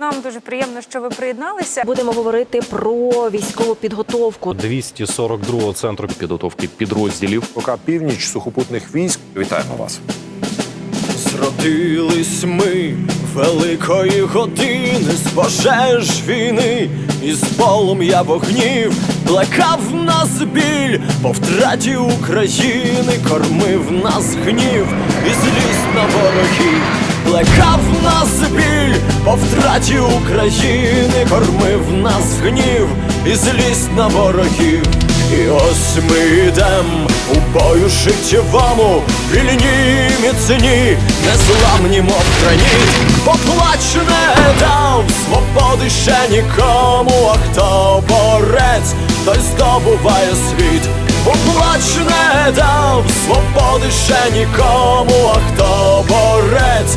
Нам дуже приємно, що ви приєдналися. Будемо говорити про військову підготовку. 242-го центру підготовки підрозділів. ОК Північ сухопутних військ. Вітаємо вас. Зродились ми великої години з пожеж війни, і з полум'я вогнів плекав нас біль по втраті України, кормив нас гнів і злість на ворогів, плекав нас біль по втраті України, кормив нас гнів і злість на ворогів. І ось ми йдем у бою життєвому, вільні міцні, незламні, мов граніт, поплач не дав свободи ще нікому, а хто борець, той здобуває світ, поплач не дав свободи ще нікому, а хто борець,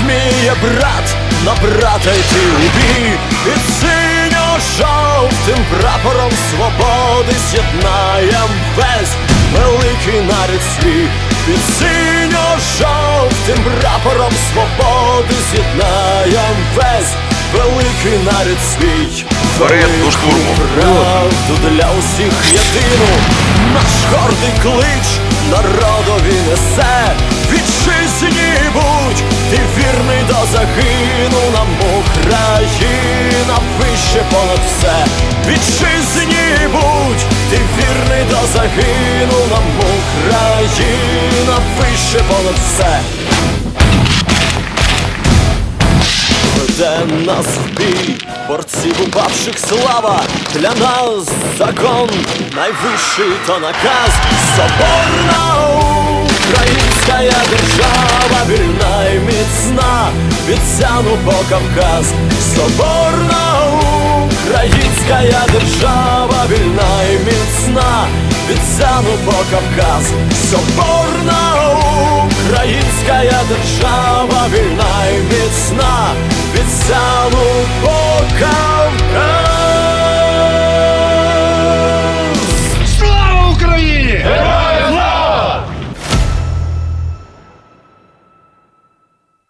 сміє брат на брата йти у бій, синьо-жовтим прапором свободи з'єднаєм весь великий нарід свій, під синьо-жовтим прапором свободи з'єднаєм весь великий нарід свій. До штурму. Правду для усіх єдину, наш гордий клич народові несе, вітчизні будь, ти вірний до загину, нам Україна вище понад все, вітчизні будь, ти вірний до загину, нам Україна вище понад все. Веде нас в борців упавших слава, для нас закон, найвищий то наказ, соборна від по Кавказ, соборна українська держава, вільна і міцна, від по Кавказ, соборна